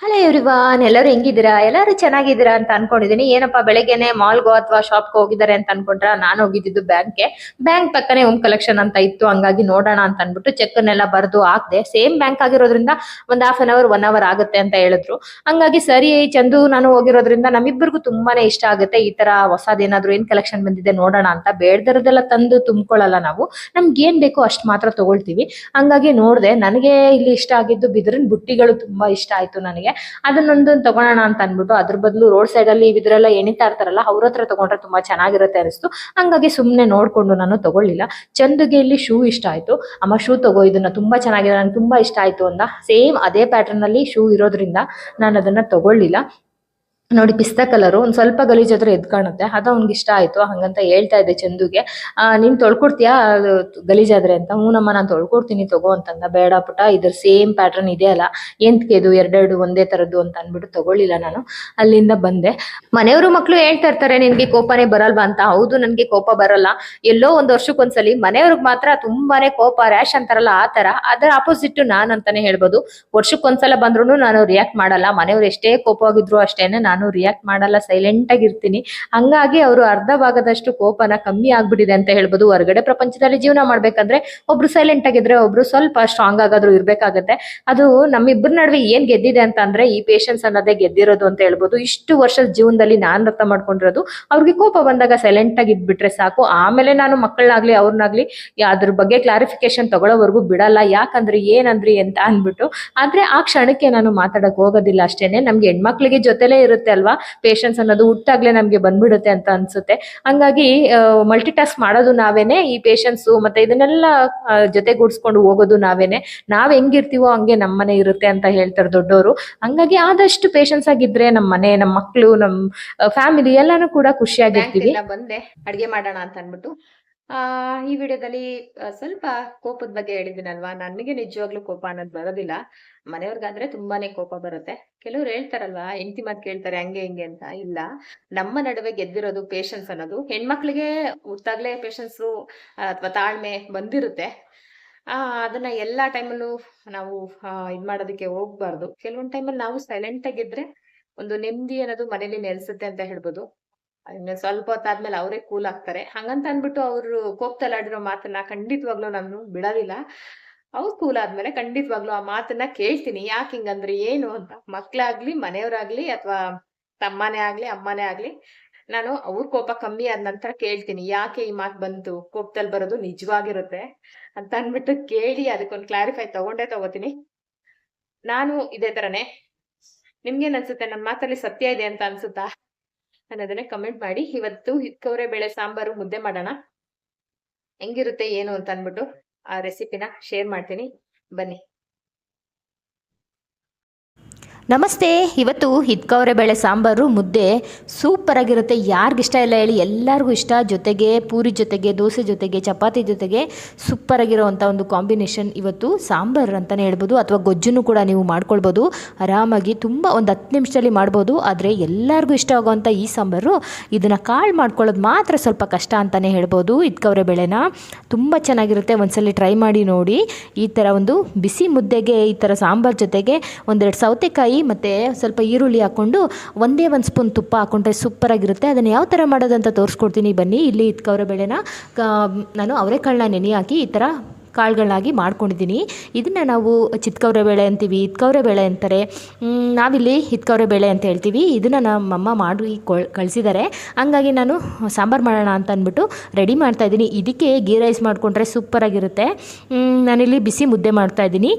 Hello everyone ಎಲ್ಲರೂ ಹೆಂಗಿದ್ದೀರಾ? ಎಲ್ಲರೂ ಚೆನ್ನಾಗಿದ್ದೀರಾ ಅಂತ ಅನ್ಕೊಂಡಿದೀನಿ. ಏನಪ್ಪಾ, ಬೆಳಗ್ಗೆನೆ ಮಾಲ್ಗೋ ಅಥವಾ ಶಾಪ್ಗೆ ಹೋಗಿದ್ದಾರೆ ಅಂತ ಅನ್ಕೊಂಡ್ರ? ನಾನು ಹೋಗಿದ್ದು ಬ್ಯಾಂಕ್ಗೆ ಬ್ಯಾಂಕ್ ಪಕ್ಕನೆ ಹೋಮ್ ಕಲೆಕ್ಷನ್ ಅಂತ ಇತ್ತು. ಹಂಗಾಗಿ ನೋಡೋಣ ಅಂತ ಅನ್ಬಿಟ್ಟು ಚೆಕ್ ಅನ್ನೆಲ್ಲ ಬರೆದು ಹಾಕ್ದೆ. ಸೇಮ್ ಬ್ಯಾಂಕ್ ಆಗಿರೋದ್ರಿಂದ ಒಂದ್ half an hour one hour ಆಗುತ್ತೆ ಅಂತ ಹೇಳಿದ್ರು. ಹಂಗಾಗಿ ಸರಿ, ಚಂದು ನಾನು ಹೋಗಿರೋದ್ರಿಂದ ನಮ್ಮಿಬ್ಬರಿಗೂ ತುಂಬಾನೇ ಇಷ್ಟ ಆಗುತ್ತೆ. ಈ ತರ ಹೊಸದೇನಾದ್ರು ಏನ್ ಕಲೆಕ್ಷನ್ ಬಂದಿದೆ ನೋಡೋಣ ಅಂತ ಬೇಡದರದೆಲ್ಲ ತಂದು ತುಂಬಿಕೊಳ್ಳಲ್ಲ ನಾವು. ನಮ್ಗೆ ಏನ್ ಬೇಕೋ ಅಷ್ಟು ಮಾತ್ರ ತಗೊಳ್ತೀವಿ. ಹಂಗಾಗಿ ನೋಡ್ದೆ. ನನಗೆ ಇಲ್ಲಿ ಇಷ್ಟ ಆಗಿದ್ದು ಬಿದಿರಿನ ಬುಟ್ಟಿಗಳು ತುಂಬಾ ಇಷ್ಟ ಆಯ್ತು ನನಗೆ. ಅದನ್ನೊಂದು ತಗೊಳ್ಳೋಣ ಅಂತ ಅನ್ಬಿಟ್ಟು ಅದ್ರ ಬದಲು ರೋಡ್ ಸೈಡ್ ಅಲ್ಲಿ ಇದ್ರೆಲ್ಲ ಎಣಿತಾ ಇರ್ತಾರಲ್ಲ, ಅವ್ರ ಹತ್ರ ತಗೊಂಡ್ರೆ ತುಂಬಾ ಚೆನ್ನಾಗಿರುತ್ತೆ ಅನಿಸ್ತು. ಹಂಗಾಗಿ ಸುಮ್ನೆ ನೋಡ್ಕೊಂಡು ನಾನು ತಗೊಳ್ಳಿಲ್ಲ. ಚಂದಗೆ ಇಲ್ಲಿ ಶೂ ಇಷ್ಟ ಆಯ್ತು. ಅಮ್ಮ ಶೂ ತಗೋ, ಇದನ್ನ ತುಂಬಾ ಚೆನ್ನಾಗಿದೆ, ನಂಗೆ ತುಂಬಾ ಇಷ್ಟ ಆಯ್ತು ಅಂತ ಸೇಮ್ ಅದೇ ಪ್ಯಾಟರ್ನ್ ಅಲ್ಲಿ ಶೂ ಇರೋದ್ರಿಂದ ನಾನು ಅದನ್ನ ತಗೊಳ್ಳಿಲ್ಲ. ನೋಡಿ, ಪಿಸ್ತಾ ಕಲರು ಒಂದ್ ಸ್ವಲ್ಪ ಗಲೀಜ್ ಆದ್ರೆ ಎದ್ ಕಾಣುತ್ತೆ. ಅದು ಅವ್ನಿಗೆ ಇಷ್ಟ ಆಯ್ತು. ಹಂಗಂತ ಹೇಳ್ತಾ ಇದ್ದೆ ಚಂದುಗೆ. ನೀನ್ ತೊಳ್ಕೊಡ್ತೀಯಾ? ಗಲೀಜಾದ್ರೆ ಅಂತ. ಹ್ಞೂನಮ್ಮ ನಾನು ತೊಳ್ಕೊಡ್ತೀನಿ ತಗೋ ಅಂತಂದ. ಬೇಡ ಪುಟ, ಇದ್ರ ಸೇಮ್ ಪ್ಯಾಟರ್ನ್ ಇದೆ ಅಲ್ಲ. ಎಂತಕ್ಕೆ ಇದು ಎರಡೆರಡು ಒಂದೇ ತರದ್ದು ಅಂತ ಅಂದ್ಬಿಟ್ಟು ತಗೊಳ್ಳಿಲ್ಲ ನಾನು. ಅಲ್ಲಿಂದ ಬಂದೆ. ಮನೆಯವರು ಮಕ್ಕಳು ಹೇಳ್ತಾ ಇರ್ತಾರೆ, ನಿನ್ಗೆ ಕೋಪನೇ ಬರಲ್ವಾ ಅಂತ. ಹೌದು, ನನಗೆ ಕೋಪ ಬರಲ್ಲ. ಎಲ್ಲೋ ಒಂದ್ ವರ್ಷಕ್ಕೊಂದ್ಸಲಿ ಮನೆಯವ್ರಿಗೆ ಮಾತ್ರ ತುಂಬಾನೇ ಕೋಪ ರ್ಯಾಶ್ ಅಂತಾರಲ್ಲ ಆ ತರ. ಅದರ ಆಪೋಸಿಟ್ ನಾನ್ ಅಂತಾನೆ ಹೇಳ್ಬೋದು. ವರ್ಷಕ್ಕೊಂದ್ಸಲ ಬಂದ್ರು ನಾನು ರಿಯಾಕ್ಟ್ ಮಾಡಲ್ಲ. ಮನೆಯವ್ರು ಎಷ್ಟೇ ಕೋಪವಾಗಿದ್ರು ಅಷ್ಟೇನೆ ನಾನು ರಿಯಾಕ್ಟ್ ಮಾಡಲ್ಲ ಸೈಲೆಂಟ್ ಆಗಿರ್ತೀನಿ ಹಂಗಾಗಿ ಅವರು ಅರ್ಧ ಭಾಗದಷ್ಟು ಕೋಪನ ಕಮ್ಮಿ ಆಗ್ಬಿಟ್ಟಿದೆ ಅಂತ ಹೇಳ್ಬೋದು. ಹೊರಗಡೆ ಪ್ರಪಂಚದಲ್ಲಿ ಜೀವನ ಮಾಡ್ಬೇಕಂದ್ರೆ ಒಬ್ರು ಸೈಲೆಂಟ್ ಆಗಿದ್ರೆ ಒಬ್ರು ಸ್ವಲ್ಪ ಸ್ಟ್ರಾಂಗ್ ಆಗಾದ್ರೂ ಇರ್ಬೇಕಾಗತ್ತೆ. ಅದು ನಮ್ಮಿಬ್ಬರ ನಡುವೆ ಏನ್ ಗೆದ್ದಿದೆ ಅಂತ ಅಂದ್ರೆ ಈ ಪೇಷನ್ಸ್ ಅನ್ನೋದೇ ಗೆದ್ದಿರೋದು ಅಂತ ಹೇಳ್ಬೋದು. ಇಷ್ಟು ವರ್ಷದ ಜೀವನದಲ್ಲಿ ನಾನ್ ಅರ್ಥ ಮಾಡ್ಕೊಂಡಿರೋದು, ಅವ್ರಿಗೆ ಕೋಪ ಬಂದಾಗ ಸೈಲೆಂಟ್ ಆಗಿ ಇದ್ಬಿಟ್ರೆ ಸಾಕು. ಆಮೇಲೆ ನಾನು ಮಕ್ಕಳನ್ನಾಗ್ಲಿ, ಅವ್ರನ್ನಾಗ್ಲಿ ಅದ್ರ ಬಗ್ಗೆ ಕ್ಲಾರಿಫಿಕೇಶನ್ ತಗೊಳ್ಳೋವರೆಗೂ ಬಿಡಲ್ಲ. ಯಾಕಂದ್ರೆ ಏನಂದ್ರಿ ಅಂತ ಅಂದ್ಬಿಟ್ಟು. ಆದ್ರೆ ಆ ಕ್ಷಣಕ್ಕೆ ನಾನು ಮಾತಾಡಕ್ ಹೋಗೋದಿಲ್ಲ ಅಷ್ಟೇನೆ. ನಮ್ಗೆ ಹೆಣ್ಮಕ್ಳಿಗೆ ಜೊತೆಲೇ ಇರುತ್ತೆ. ಅಲ್ವಾ? ಪೇಷನ್ಸ್ ಅನ್ನೋದು ಹುಟ್ಟಾಗ್ಲೇ ನಮ್ಗೆ ಬಂದ್ಬಿಡುತ್ತೆ ಅಂತ ಅನ್ಸುತ್ತೆ. ಹಂಗಾಗಿ ಮಲ್ಟಿ ಟಾಸ್ಕ್ ಮಾಡೋದು ನಾವೇನೆ, ಈ ಪೇಷನ್ಸ್ ಮತ್ತೆ ಇದನ್ನೆಲ್ಲ ಜೊತೆಗೂಡಿಸ್ಕೊಂಡು ಹೋಗೋದು ನಾವೇನೆ. ನಾವ್ ಹೆಂಗಿರ್ತೀವೋ ಹಂಗೆ ನಮ್ಮನೆ ಇರುತ್ತೆ ಅಂತ ಹೇಳ್ತಾರೆ ದೊಡ್ಡವರು ಹಂಗಾಗಿ ಆದಷ್ಟು ಪೇಷನ್ಸ್ ಆಗಿದ್ರೆ ನಮ್ಮ ಮನೆ ನಮ್ಮ ಮಕ್ಕಳು ನಮ್ ಫ್ಯಾಮಿಲಿ ಎಲ್ಲಾನು ಕೂಡ ಖುಷಿಯಾಗಿರ್ತೀವಿ. ಬಂದೆ ಅಡ್ಗೆ ಮಾಡೋಣ ಅಂತ ಅನ್ಬಿಟ್ಟು ಆ, ಈ ವಿಡಿಯೋದಲ್ಲಿ ಸ್ವಲ್ಪ ಕೋಪದ ಬಗ್ಗೆ ಹೇಳಿದ್ದೀನಲ್ವಾ? ನನಗೆ ನಿಜವಾಗ್ಲೂ ಕೋಪ ಅನ್ನೋದು ಬರೋದಿಲ್ಲ. ಮನೆಯವ್ರಿಗಾದ್ರೆ ತುಂಬಾನೇ ಕೋಪ ಬರುತ್ತೆ. ಕೆಲವ್ರು ಹೇಳ್ತಾರಲ್ವಾ, ಹೆಂಡತಿ ಮಾತು ಕೇಳ್ತಾರೆ, ಹಂಗೆ, ಹಿಂಗೆ ಅಂತ. ಇಲ್ಲ. ನಮ್ಮ ನಡುವೆ ಗೆದ್ದಿರೋದು ಪೇಷನ್ಸ್ ಅನ್ನೋದು. ಹೆಣ್ಮಕ್ಳಿಗೆ ಹುಟ್ಟಾಗ್ಲೇ ಪೇಷನ್ಸು ಅಥವಾ ತಾಳ್ಮೆ ಬಂದಿರುತ್ತೆ. ಆ, ಅದನ್ನ ಎಲ್ಲಾ ಟೈಮಲ್ಲೂ ನಾವು ಇದ್ ಮಾಡೋದಕ್ಕೆ ಹೋಗ್ಬಾರ್ದು. ಕೆಲವೊಂದ್ ಟೈಮಲ್ಲಿ ನಾವು ಸೈಲೆಂಟ್ ಆಗಿದ್ರೆ ಒಂದು ನೆಮ್ಮದಿ ಅನ್ನೋದು ಮನೇಲಿ ನೆಲೆಸುತ್ತೆ ಅಂತ ಹೇಳ್ಬೋದು. ಇನ್ನು ಸ್ವಲ್ಪ ಹೊತ್ತಾದ್ಮೇಲೆ ಅವರೇ ಕೂಲ್ ಆಗ್ತಾರೆ. ಹಂಗಂತ ಅನ್ಬಿಟ್ಟು ಅವರು ಕೋಪ್ತಲಾಡಿರೋ ಮಾತನ್ನ ಖಂಡಿತವಾಗ್ಲೂ ನಾನು ಬಿಡೋದಿಲ್ಲ. ಅವ್ರು ಕೂಲ್ ಆದ್ಮೇಲೆ ಖಂಡಿತವಾಗ್ಲೂ ಆ ಮಾತನ್ನ ಕೇಳ್ತೀನಿ. ಯಾಕೆ ಹಿಂಗಂದ್ರೆ ಏನು ಅಂತ. ಮಕ್ಳಾಗ್ಲಿ, ಮನೆಯವರಾಗ್ಲಿ ಅಥವಾ ತಮ್ಮನೇ ಆಗ್ಲಿ, ಅಮ್ಮನೇ ಆಗ್ಲಿ, ನಾನು ಅವ್ರ ಕೋಪ ಕಮ್ಮಿ ಆದ ನಂತರ ಕೇಳ್ತೀನಿ. ಯಾಕೆ ಈ ಮಾತು ಬಂತು? ಕೋಪದಲ್ಲಿ ಬರೋದು ನಿಜವಾಗಿರುತ್ತೆ ಅಂತ ಅನ್ಬಿಟ್ಟು ಕೇಳಿ ಅದಕ್ಕೊಂದು ಕ್ಲಾರಿಫೈ ತಗೊಂಡೇ ತಗೋತೀನಿ. ನಾನು ಇದೇ ತರನೇ. ನಿಮ್ಗೇನ್ ಅನ್ಸುತ್ತೆ? ನನ್ನ ಮಾತಲ್ಲಿ ಸತ್ಯ ಇದೆ ಅಂತ ಅನ್ಸುತ್ತಾ? ಅನ್ನೋದನ್ನ ಕಮೆಂಟ್ ಮಾಡಿ. ಇವತ್ತು ಹಿತ್ಕವ್ರೆ ಬೇಳೆ ಸಾಂಬಾರು ಮುದ್ದೆ ಮಾಡೋಣ. ಹೆಂಗಿರುತ್ತೆ, ಏನು ಅಂತ ಅಂದ್ಬಿಟ್ಟು ಆ ರೆಸಿಪಿನ ಶೇರ್ ಮಾಡ್ತೀನಿ. ಬನ್ನಿ. ನಮಸ್ತೆ, ಇವತ್ತು ಹಿತ್ಕವರೆ ಬೇಳೆ ಸಾಂಬಾರು ಮುದ್ದೆ ಸೂಪರ್ ಆಗಿರುತ್ತೆ ಯಾರಿಗಿಷ್ಟ ಇಲ್ಲ ಹೇಳಿ, ಎಲ್ಲರಿಗೂ ಇಷ್ಟ. ಜೊತೆಗೆ ಪೂರಿ ಜೊತೆಗೆ, ದೋಸೆ ಜೊತೆಗೆ, ಚಪಾತಿ ಜೊತೆಗೆ ಸೂಪರ್ ಆಗಿರೋವಂಥ ಒಂದು ಕಾಂಬಿನೇಷನ್ ಇವತ್ತು ಸಾಂಬಾರು ಅಂತಲೇ ಹೇಳ್ಬೋದು, ಅಥವಾ ಗೊಜ್ಜನ್ನು ಕೂಡ ನೀವು ಮಾಡ್ಕೊಳ್ಬೋದು. ಆರಾಮಾಗಿ ತುಂಬ ಒಂದು ಹತ್ತು ನಿಮಿಷದಲ್ಲಿ ಮಾಡ್ಬೋದು. ಆದರೆ ಎಲ್ಲರಿಗೂ ಇಷ್ಟ ಆಗುವಂಥ ಈ ಸಾಂಬಾರು, ಇದನ್ನು ಕಾಳು ಮಾಡ್ಕೊಳ್ಳೋದು ಮಾತ್ರ ಸ್ವಲ್ಪ ಕಷ್ಟ ಅಂತಲೇ ಹೇಳ್ಬೋದು ಹಿತ್ಕವರೆ ಬೇಳೆನ. ತುಂಬ ಚೆನ್ನಾಗಿರುತ್ತೆ, ಒಂದ್ಸಲಿ ಟ್ರೈ ಮಾಡಿ ನೋಡಿ. ಈ ಥರ ಒಂದು ಬಿಸಿ ಮುದ್ದೆಗೆ, ಈ ಥರ ಸಾಂಬಾರು ಜೊತೆಗೆ ಒಂದೆರಡು ಸೌತೆಕಾಯಿ ಮತ್ತು ಸ್ವಲ್ಪ ಈರುಳ್ಳಿ ಹಾಕ್ಕೊಂಡು ಒಂದೇ ಒಂದು ಸ್ಪೂನ್ ತುಪ್ಪ ಹಾಕ್ಕೊಂಡ್ರೆ ಸೂಪರಾಗಿರುತ್ತೆ ಅದನ್ನು ಯಾವ ಥರ ಮಾಡೋದಂತ ತೋರಿಸ್ಕೊಡ್ತೀನಿ ಬನ್ನಿ. ಇಲ್ಲಿ ಇದ್ಕವ್ರ ಬೆಳೆನ ನಾನು ಅವರೆಕಾಳನ್ನ ನೆನೆ ಹಾಕಿ ಈ ಥರ ಕಾಳುಗಳನ್ನಾಗಿ ಮಾಡ್ಕೊಂಡಿದ್ದೀನಿ. ಇದನ್ನು ನಾವು ಚಿತ್ಕವ್ರೆ ಬೇಳೆ ಅಂತೀವಿ. ಇತ್ಕವ್ರೆ ಬೇಳೆ ಅಂತಾರೆ. ನಾವಿಲ್ಲಿ ಹಿತ್ಕವ್ರೆ ಬೇಳೆ ಅಂತ ಹೇಳ್ತೀವಿ. ಇದನ್ನು ನಮ್ಮಮ್ಮ ಮಾಡಿ ಕೊಳ್ ಕಳಿಸಿದ್ದಾರೆ ಹಂಗಾಗಿ ನಾನು ಸಾಂಬಾರು ಮಾಡೋಣ ಅಂತ ಅಂದ್ಬಿಟ್ಟು ರೆಡಿ ಮಾಡ್ತಾಯಿದ್ದೀನಿ ಇದಕ್ಕೆ ಗೀ ರೈಸ್ ಮಾಡಿಕೊಂಡ್ರೆ ಸೂಪರಾಗಿರುತ್ತೆ ನಾನಿಲ್ಲಿ ಬಿಸಿ ಮುದ್ದೆ ಮಾಡ್ತಾಯಿದ್ದೀನಿ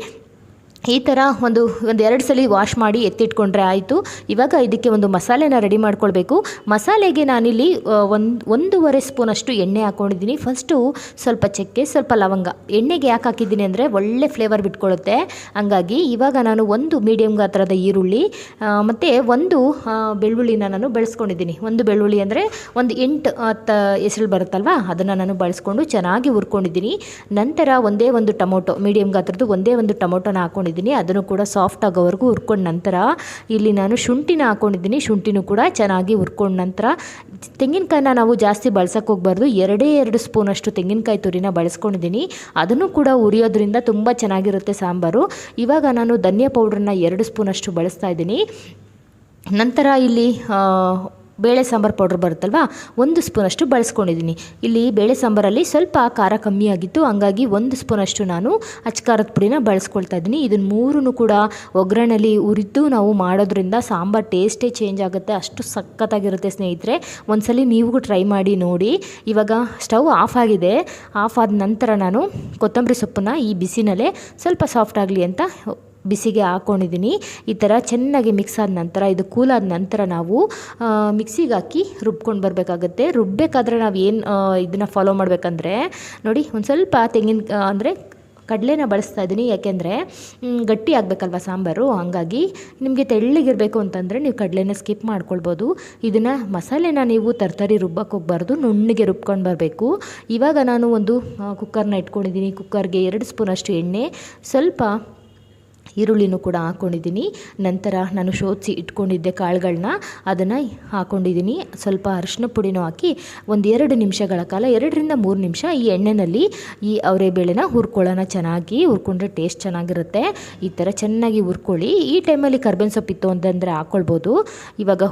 ಈ ಥರ ಒಂದು ಒಂದು ಎರಡು ಸಲ ವಾಶ್ ಮಾಡಿ ಎತ್ತಿಟ್ಕೊಂಡ್ರೆ ಆಯಿತು. ಇವಾಗ ಇದಕ್ಕೆ ಒಂದು ಮಸಾಲೆನ ರೆಡಿ ಮಾಡ್ಕೊಳ್ಬೇಕು. ಮಸಾಲೆಗೆ ನಾನಿಲ್ಲಿ ಒಂದು, ಒಂದೂವರೆ ಸ್ಪೂನಷ್ಟು ಎಣ್ಣೆ ಹಾಕ್ಕೊಂಡಿದ್ದೀನಿ ಫಸ್ಟು ಸ್ವಲ್ಪ ಚಕ್ಕೆ, ಸ್ವಲ್ಪ ಲವಂಗ. ಎಣ್ಣೆಗೆ ಯಾಕೆ ಹಾಕಿದ್ದೀನಿ ಅಂದರೆ ಒಳ್ಳೆ ಫ್ಲೇವರ್ ಬಿಟ್ಕೊಳ್ಳುತ್ತೆ ಹಂಗಾಗಿ ಇವಾಗ ನಾನು ಒಂದು ಮೀಡಿಯಮ್ ಗಾತ್ರದ ಈರುಳ್ಳಿ ಮತ್ತು ಒಂದು ಬೆಳ್ಳುಳ್ಳಿನ ನಾನು ಬೆಳೆಸ್ಕೊಂಡಿದ್ದೀನಿ. ಒಂದು ಬೆಳ್ಳುಳ್ಳಿ ಅಂದರೆ ಒಂದು ಎಂಟು, ಹತ್ತು ಹೆಸರು ಬರುತ್ತಲ್ವ? ಅದನ್ನು ನಾನು ಬಳಸ್ಕೊಂಡು ಚೆನ್ನಾಗಿ ಹುರ್ಕೊಂಡಿದ್ದೀನಿ. ನಂತರ ಒಂದೇ ಒಂದು ಟೊಮೊಟೊ ಮೀಡಿಯಮ್ ಗಾತ್ರದ್ದು ಒಂದೇ ಒಂದು ಟೊಮೊಟೊನ ಹಾಕ್ಕೊಂಡಿದ್ದೀನಿ ಹಾಕ್ಕೊಂಡಿದ್ದೀನಿ ಅದನ್ನು ಕೂಡ ಸಾಫ್ಟ್ ಆಗೋವರೆಗೂ ಹುರ್ಕೊಂಡ ನಂತರ ಇಲ್ಲಿ ನಾನು ಶುಂಠಿನ ಹಾಕ್ಕೊಂಡಿದ್ದೀನಿ ಶುಂಠಿನೂ ಕೂಡ ಚೆನ್ನಾಗಿ ಹುರ್ಕೊಂಡ ನಂತರ ತೆಂಗಿನಕಾಯಿನ ನಾವು ಜಾಸ್ತಿ ಬಳಸೋಕೆ ಹೋಗ್ಬಾರ್ದು. ಎರಡೇ ಎರಡು ಸ್ಪೂನಷ್ಟು ತೆಂಗಿನಕಾಯಿ ತುರಿನ ಬಳಸ್ಕೊಂಡಿದ್ದೀನಿ. ಅದನ್ನು ಕೂಡ ಉರಿಯೋದ್ರಿಂದ ತುಂಬ ಚೆನ್ನಾಗಿರುತ್ತೆ ಸಾಂಬಾರು. ಇವಾಗ ನಾನು ಧನಿಯಾ ಪೌಡ್ರನ್ನ ಎರಡು ಸ್ಪೂನಷ್ಟು ಬಳಸ್ತಾ ಇದ್ದೀನಿ. ನಂತರ ಇಲ್ಲಿ ಬೇಳೆ ಸಾಂಬಾರು ಪೌಡ್ರ್ ಬರುತ್ತಲ್ವಾ? ಒಂದು ಸ್ಪೂನಷ್ಟು ಬಳಸ್ಕೊಂಡಿದ್ದೀನಿ. ಇಲ್ಲಿ ಬೇಳೆ ಸಾಂಬಾರಲ್ಲಿ ಸ್ವಲ್ಪ ಖಾರ ಕಮ್ಮಿ ಆಗಿತ್ತು. ಹಂಗಾಗಿ ಒಂದು ಸ್ಪೂನಷ್ಟು ನಾನು ಅಚ್ಕಾರದ ಪುಡಿನ ಬಳಸ್ಕೊಳ್ತಾ ಇದ್ದೀನಿ. ಇದನ್ನು ಮೂರೂ ಕೂಡ ಒಗ್ಗರಣೆಯಲ್ಲಿ ಉರಿದು ನಾವು ಮಾಡೋದ್ರಿಂದ ಸಾಂಬಾರು ಟೇಸ್ಟೇ ಚೇಂಜ್ ಆಗುತ್ತೆ. ಅಷ್ಟು ಸಖತ್ತಾಗಿರುತ್ತೆ ಸ್ನೇಹಿತರೆ. ಒಂದ್ಸಲಿ ನೀವು ಟ್ರೈ ಮಾಡಿ ನೋಡಿ. ಇವಾಗ ಸ್ಟವ್ ಆಫ್ ಆಗಿದೆ. ಆಫ್ ಆದ ನಂತರ ನಾನು ಕೊತ್ತಂಬರಿ ಸೊಪ್ಪನ್ನು ಈ ಬಿಸಿನಲ್ಲೇ ಸ್ವಲ್ಪ ಸಾಫ್ಟ್ ಆಗಲಿ ಅಂತ ಬಿಸಿಗೆ ಹಾಕ್ಕೊಂಡಿದ್ದೀನಿ ಈ ಥರ ಚೆನ್ನಾಗಿ ಮಿಕ್ಸ್ ಆದ ನಂತರ, ಇದು ಕೂಲಾದ ನಂತರ ನಾವು ಮಿಕ್ಸಿಗೆ ಹಾಕಿ ರುಬ್ಕೊಂಡು ಬರಬೇಕಾಗತ್ತೆ. ರುಬ್ಬಬೇಕಾದ್ರೆ ನಾವು ಏನು ಇದನ್ನು ಫಾಲೋ ಮಾಡಬೇಕಂದ್ರೆ, ನೋಡಿ ಒಂದು ಸ್ವಲ್ಪ ತೆಂಗಿನ ಅಂದರೆ ಕಡಲೆನ ಬಳಸ್ತಾ ಇದ್ದೀನಿ ಯಾಕೆಂದರೆ ಗಟ್ಟಿ ಆಗಬೇಕಲ್ವ ಸಾಂಬಾರು? ಹಾಗಾಗಿ ನಿಮಗೆ ತೆಳ್ಳಗಿರಬೇಕು ಅಂತಂದರೆ ನೀವು ಕಡಲೆನ ಸ್ಕಿಪ್ ಮಾಡ್ಕೊಳ್ಬೋದು. ಇದನ್ನು ಮಸಾಲೆನ ನೀವು ತರ್ತರಿ ರುಬ್ಬಕ್ಕೆ ಹೋಗ್ಬಾರ್ದು, ನುಣ್ಣಗೆ ರುಬ್ಕೊಂಡು ಬರಬೇಕು. ಇವಾಗ ನಾನು ಒಂದು ಕುಕ್ಕರ್ನ ಇಟ್ಕೊಂಡಿದ್ದೀನಿ ಕುಕ್ಕರ್ಗೆ ಎರಡು ಸ್ಪೂನಷ್ಟು ಎಣ್ಣೆ. ಸ್ವಲ್ಪ ಈರುಳ್ಳಿನೂ ಕೂಡ ಹಾಕ್ಕೊಂಡಿದ್ದೀನಿ ನಂತರ ನಾನು ಶೋಧಿಸಿ ಇಟ್ಕೊಂಡಿದ್ದೆ ಕಾಳುಗಳನ್ನ ಅದನ್ನು ಹಾಕ್ಕೊಂಡಿದ್ದೀನಿ ಸ್ವಲ್ಪ ಅರಿಶಿನ ಪುಡಿನೂ ಹಾಕಿ ಒಂದು ಎರಡು ನಿಮಿಷಗಳ ಕಾಲ, ಎರಡರಿಂದ ಮೂರು ನಿಮಿಷ ಈ ಎಣ್ಣೆಯಲ್ಲಿ ಈ ಅವರೇ ಬೇಳೆನ ಹುರ್ಕೊಳ್ಳೋಣ. ಚೆನ್ನಾಗಿ ಹುರ್ಕೊಂಡ್ರೆ ಟೇಸ್ಟ್ ಚೆನ್ನಾಗಿರುತ್ತೆ. ಈ ಥರ ಚೆನ್ನಾಗಿ ಹುರ್ಕೊಳ್ಳಿ. ಈ ಟೈಮಲ್ಲಿ ಕರ್ಬೇವಿನ ಸೊಪ್ಪಿತ್ತು ಅಂತಂದರೆ ಹಾಕ್ಕೊಳ್ಬೋದು ಇವಾಗ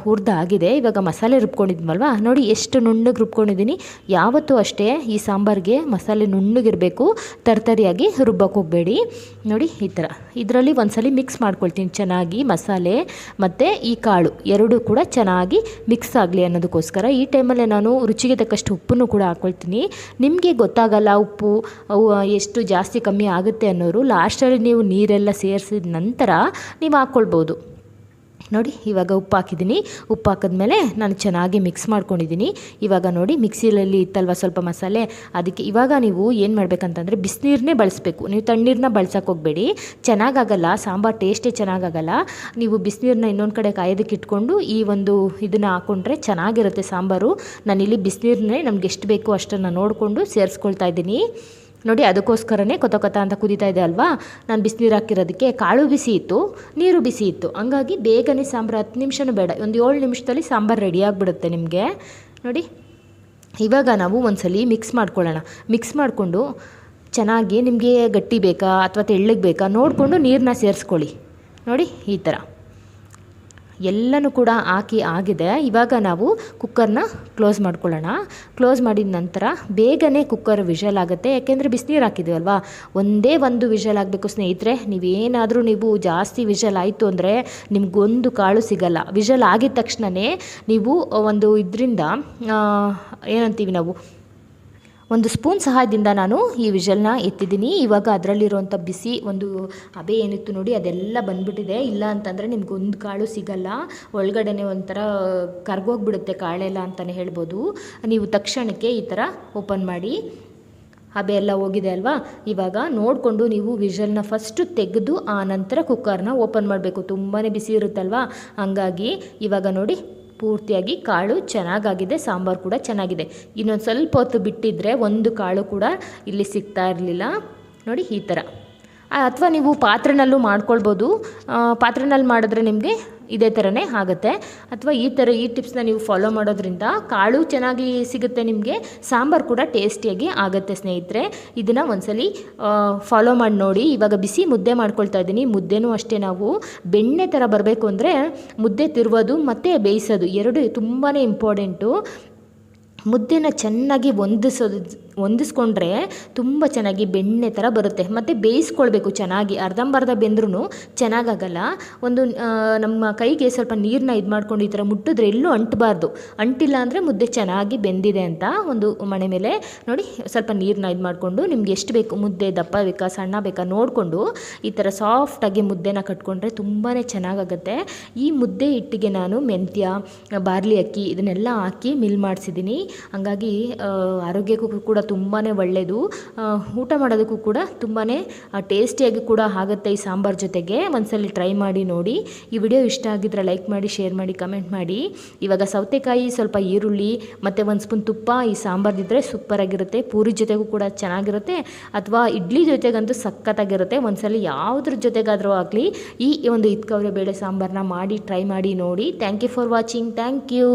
ಆಗಿದೆ. ಇವಾಗ ಮಸಾಲೆ ರುಬ್ಕೊಂಡಿದ್ವಲ್ವ? ನೋಡಿ ಎಷ್ಟು ನುಣ್ಣಗೆ ರುಬ್ಕೊಂಡಿದ್ದೀನಿ. ಯಾವತ್ತೂ ಅಷ್ಟೇ ಈ ಸಾಂಬಾರಿಗೆ ಮಸಾಲೆ ನುಣ್ಣಗಿರಬೇಕು. ತರ್ತರಿಯಾಗಿ ರುಬ್ಬಕ್ಕೆ ಹೋಗಬೇಡಿ. ನೋಡಿ ಈ ಥರ ಇದರಲ್ಲಿ ಒಂದ್ಸಲಿ ಮಿಕ್ಸ್ ಮಾಡ್ಕೊಳ್ತೀನಿ. ಚೆನ್ನಾಗಿ ಮಸಾಲೆ ಮತ್ತು ಈ ಕಾಳು ಎರಡೂ ಕೂಡ ಚೆನ್ನಾಗಿ ಮಿಕ್ಸ್ ಆಗಲಿ ಅನ್ನೋದಕ್ಕೋಸ್ಕರ ಈ ಟೈಮಲ್ಲೇ ನಾನು ರುಚಿಗೆ ತಕ್ಕಷ್ಟು ಉಪ್ಪನ್ನು ಕೂಡ ಹಾಕ್ಕೊಳ್ತೀನಿ ನಿಮಗೆ ಗೊತ್ತಾಗಲ್ಲ ಉಪ್ಪು ಎಷ್ಟು ಜಾಸ್ತಿ ಕಮ್ಮಿ ಆಗುತ್ತೆ ಅನ್ನೋರು. ಲಾಸ್ಟಲ್ಲಿ ನೀವು ನೀರೆಲ್ಲ ಸೇರಿಸಿದ ನಂತರ ನೀವು ಹಾಕ್ಕೊಳ್ಬೋದು ನೋಡಿ, ಇವಾಗ ಉಪ್ಪು ಹಾಕಿದ್ದೀನಿ. ಉಪ್ಪು ಹಾಕಿದ್ಮೇಲೆ ನಾನು ಚೆನ್ನಾಗಿ ಮಿಕ್ಸ್ ಮಾಡ್ಕೊಂಡಿದ್ದೀನಿ. ಇವಾಗ ನೋಡಿ, ಮಿಕ್ಸಿಲಲ್ಲಿ ಇತ್ತಲ್ವ ಸ್ವಲ್ಪ ಮಸಾಲೆ? ಅದಕ್ಕೆ ಇವಾಗ ನೀವು ಏನು ಮಾಡಬೇಕಂತಂದರೆ ಬಿಸಿನೀರನ್ನೇ ಬಳಸಬೇಕು. ನೀವು ತಣ್ಣೀರನ್ನ ಬಳಸೋಕೆ ಹೋಗಬೇಡಿ. ಚೆನ್ನಾಗಾಗಲ್ಲ, ಸಾಂಬಾರು ಟೇಸ್ಟೇ ಚೆನ್ನಾಗಾಗಲ್ಲ. ನೀವು ಬಿಸಿನೀರನ್ನ ಇನ್ನೊಂದು ಕಡೆ ಕಾಯೋದಕ್ಕೆ ಇಟ್ಕೊಂಡು ಈ ಒಂದು ಇದನ್ನು ಹಾಕ್ಕೊಂಡ್ರೆ ಚೆನ್ನಾಗಿರುತ್ತೆ ಸಾಂಬಾರು. ನಾನಿಲ್ಲಿ ಬಿಸಿನೀರನ್ನೇ ನಮ್ಗೆ ಎಷ್ಟು ಬೇಕು ಅಷ್ಟನ್ನು ನೋಡಿಕೊಂಡು ಸೇರಿಸ್ಕೊಳ್ತಾ ಇದ್ದೀನಿ. ನೋಡಿ, ಅದಕ್ಕೋಸ್ಕರನೇ ಕೊತ ಕೊತ ಅಂತ ಕುದೀತಾ ಇದೆ ಅಲ್ವಾ? ನಾನು ಬಿಸಿನೀರು ಹಾಕಿರೋದಕ್ಕೆ ಕಾಳು ಬಿಸಿ ಇತ್ತು, ನೀರು ಬಿಸಿ ಇತ್ತು. ಹಂಗಾಗಿ ಬೇಗನೆ ಸಾಂಬಾರು ಹತ್ತು ನಿಮಿಷನೂ ಬೇಡ. ಒಂದು ಏಳು ನಿಮಿಷದಲ್ಲಿ ಸಾಂಬಾರು ರೆಡಿ ಆಗಿಬಿಡುತ್ತೆ ನಿಮಗೆ. ನೋಡಿ, ಇವಾಗ ನಾವು ಒಂದ್ಸಲಿ ಮಿಕ್ಸ್ ಮಾಡ್ಕೊಳ್ಳೋಣ. ಮಿಕ್ಸ್ ಮಾಡಿಕೊಂಡು ಚೆನ್ನಾಗಿ ನಿಮಗೆ ಗಟ್ಟಿ ಬೇಕಾ ಅಥವಾ ತೆಳ್ಳಗೆ ಬೇಕಾ ನೋಡಿಕೊಂಡು ನೀರನ್ನ ಸೇರಿಸ್ಕೊಳ್ಳಿ. ನೋಡಿ, ಈ ಥರ ಎಲ್ಲನೂ ಕೂಡ ಹಾಕಿ ಆಗಿದೆ. ಇವಾಗ ನಾವು ಕುಕ್ಕರ್ನ ಕ್ಲೋಸ್ ಮಾಡ್ಕೊಳ್ಳೋಣ. ಕ್ಲೋಸ್ ಮಾಡಿದ ನಂತರ ಬೇಗನೆ ಕುಕ್ಕರ್ ವಿಷಲ್ ಆಗುತ್ತೆ. ಯಾಕೆಂದರೆ ಬಿಸಿನೀರು ಹಾಕಿದ್ದೀವಲ್ವಾ ಒಂದೇ ಒಂದು ವಿಷಲ್ ಆಗಬೇಕು ಸ್ನೇಹಿತರೆ. ನೀವೇನಾದರೂ ನೀವು ಜಾಸ್ತಿ ವಿಷಲ್ ಆಯಿತು ಅಂದರೆ ನಿಮಗೊಂದು ಕಾಳು ಸಿಗಲ್ಲ. ವಿಷಲ್ ಆಗಿದ ತಕ್ಷಣವೇ ನೀವು ಒಂದು ಇದರಿಂದ ಏನಂತೀವಿ ನಾವು? ಒಂದು ಸ್ಪೂನ್ ಸಹಾಯದಿಂದ ನಾನು ಈ ವಿಷಲ್ನ ಎತ್ತಿದ್ದೀನಿ. ಇವಾಗ ಅದರಲ್ಲಿರುವಂಥ ಬಿಸಿ ಒಂದು ಹಬೆ ಏನಿತ್ತು ನೋಡಿ, ಅದೆಲ್ಲ ಬಂದ್ಬಿಟ್ಟಿದೆ. ಇಲ್ಲ ಅಂತಂದರೆ ನಿಮ್ಗೆ ಒಂದು ಕಾಳು ಸಿಗಲ್ಲ. ಒಳಗಡೆನೆ ಒಂಥರ ಕರ್ಗೋಗ್ಬಿಡುತ್ತೆ ಕಾಳೆಲ್ಲ ಅಂತಲೇ ಹೇಳ್ಬೋದು. ನೀವು ತಕ್ಷಣಕ್ಕೆ ಈ ಥರ ಓಪನ್ ಮಾಡಿ. ಹಬೆ ಎಲ್ಲ ಹೋಗಿದೆ ಅಲ್ವಾ? ಇವಾಗ ನೋಡಿಕೊಂಡು ನೀವು ವಿಷಲ್ನ ಫಸ್ಟು ತೆಗೆದು ಆ ನಂತರ ಕುಕ್ಕರ್ನ ಓಪನ್ ಮಾಡಬೇಕು. ತುಂಬಾ ಬಿಸಿ ಇರುತ್ತಲ್ವಾ? ಹಂಗಾಗಿ ಇವಾಗ ನೋಡಿ ಪೂರ್ತಿಯಾಗಿ ಕಾಳು ಚೆನ್ನಾಗಾಗಿದೆ, ಸಾಂಬಾರು ಕೂಡ ಚೆನ್ನಾಗಿದೆ. ಇನ್ನೊಂದು ಸ್ವಲ್ಪ ಹೊತ್ತು ಬಿಟ್ಟಿದ್ರೆ ಒಂದು ಕಾಳು ಕೂಡ ಇಲ್ಲಿ ಸಿಗ್ತಾ ಇರಲಿಲ್ಲ. ನೋಡಿ ಈ ಥರ ಅಥವಾ ನೀವು ಪಾತ್ರೆನಲ್ಲೂ ಮಾಡ್ಕೊಳ್ಬೋದು. ಪಾತ್ರೆನಲ್ಲಿ ಮಾಡಿದ್ರೆ ನಿಮಗೆ ಇದೇ ಥರನೇ ಆಗುತ್ತೆ. ಅಥವಾ ಈ ಥರ ಈ ಟಿಪ್ಸ್ನ ನೀವು ಫಾಲೋ ಮಾಡೋದ್ರಿಂದ ಕಾಳು ಚೆನ್ನಾಗಿ ಸಿಗುತ್ತೆ ನಿಮಗೆ, ಸಾಂಬಾರು ಕೂಡ ಟೇಸ್ಟಿಯಾಗಿ ಆಗುತ್ತೆ ಸ್ನೇಹಿತರೆ. ಇದನ್ನು ಒಂದ್ಸಲಿ ಫಾಲೋ ಮಾಡಿ ನೋಡಿ. ಇವಾಗ ಬಿಸಿ ಮುದ್ದೆ ಮಾಡ್ಕೊಳ್ತಾ ಇದ್ದೀನಿ. ಮುದ್ದೆನೂ ಅಷ್ಟೇ ನಾವು ಬೆಣ್ಣೆ ಥರ ಬರಬೇಕು ಅಂದರೆ ಮುದ್ದೆ ತಿರುವುದು ಮತ್ತು ಬೇಯಿಸೋದು. ಎರಡು ತುಂಬಾ ಇಂಪಾರ್ಟೆಂಟು ಮುದ್ದೆನ ಚೆನ್ನಾಗಿ ಹೊಂದಿಸೋದು ಹೊಂದಿಸ್ಕೊಂಡ್ರೆ ತುಂಬ ಚೆನ್ನಾಗಿ ಬೆಣ್ಣೆ ಥರ ಬರುತ್ತೆ. ಮತ್ತು ಬೇಯಿಸ್ಕೊಳ್ಬೇಕು ಚೆನ್ನಾಗಿ. ಅರ್ಧಂಬರ್ಧ ಬೆಂದ್ರೂ ಚೆನ್ನಾಗಾಗಲ್ಲ. ಒಂದು ನಮ್ಮ ಕೈಗೆ ಸ್ವಲ್ಪ ನೀರನ್ನ ಇದು ಮಾಡ್ಕೊಂಡು ಈ ಥರ ಮುಟ್ಟಿದ್ರೆ ಎಲ್ಲೂ ಅಂಟಬಾರ್ದು. ಅಂಟಿಲ್ಲ ಅಂದರೆ ಮುದ್ದೆ ಚೆನ್ನಾಗಿ ಬೆಂದಿದೆ ಅಂತ ಒಂದು ಮಣೆ ಮೇಲೆ ನೋಡಿ, ಸ್ವಲ್ಪ ನೀರನ್ನ ಇದು ಮಾಡಿಕೊಂಡು ನಿಮ್ಗೆ ಎಷ್ಟು ಬೇಕು, ಮುದ್ದೆ, ದಪ್ಪ ಬೇಕಾ, ಸಣ್ಣ ಬೇಕಾ ನೋಡಿಕೊಂಡು ಈ ಥರ ಸಾಫ್ಟಾಗಿ ಮುದ್ದೆನ ಕಟ್ಕೊಂಡ್ರೆ ತುಂಬಾ ಚೆನ್ನಾಗಾಗುತ್ತೆ. ಈ ಮುದ್ದೆ ಹಿಟ್ಟಿಗೆ ನಾನು ಮೆಂತ್ಯ, ಬಾರ್ಲಿ ಅಕ್ಕಿ ಇದನ್ನೆಲ್ಲ ಹಾಕಿ ಮಿಲ್ ಮಾಡಿಸಿದ್ದೀನಿ ಹಂಗಾಗಿ ಆರೋಗ್ಯಕ್ಕೂ ಕೂಡ ತುಂಬಾ ಒಳ್ಳೆಯದು ಊಟ ಮಾಡೋದಕ್ಕೂ ಕೂಡ ತುಂಬಾ ಟೇಸ್ಟಿಯಾಗಿ ಕೂಡ ಆಗುತ್ತೆ ಈ ಸಾಂಬಾರ್ ಜೊತೆಗೆ. ಒಂದ್ಸಲಿ ಟ್ರೈ ಮಾಡಿ ನೋಡಿ. ಈ ವಿಡಿಯೋ ಇಷ್ಟ ಆಗಿದ್ರೆ ಲೈಕ್ ಮಾಡಿ, ಶೇರ್ ಮಾಡಿ, ಕಮೆಂಟ್ ಮಾಡಿ. ಇವಾಗ ಸೌತೆಕಾಯಿ, ಸ್ವಲ್ಪ ಈರುಳ್ಳಿ, ಮತ್ತು ಒಂದು ಸ್ಪೂನ್ ತುಪ್ಪ ಈ ಸಾಂಬಾರ್ದಿದ್ರೆ ಸೂಪರಾಗಿರುತ್ತೆ. ಪೂರಿ ಜೊತೆಗೂ ಕೂಡ ಚೆನ್ನಾಗಿರುತ್ತೆ. ಅಥವಾ ಇಡ್ಲಿ ಜೊತೆಗಂತೂ ಸಖತ್ತಾಗಿರುತ್ತೆ. ಒಂದ್ಸಲಿ ಯಾವುದ್ರ ಜೊತೆಗಾದರೂ ಆಗಲಿ ಈ ಒಂದು ಇತ್ಕವ್ರೆ ಬೇಳೆ ಸಾಂಬಾರನ್ನ ಮಾಡಿ, ಟ್ರೈ ಮಾಡಿ ನೋಡಿ. Thank you for watching thank you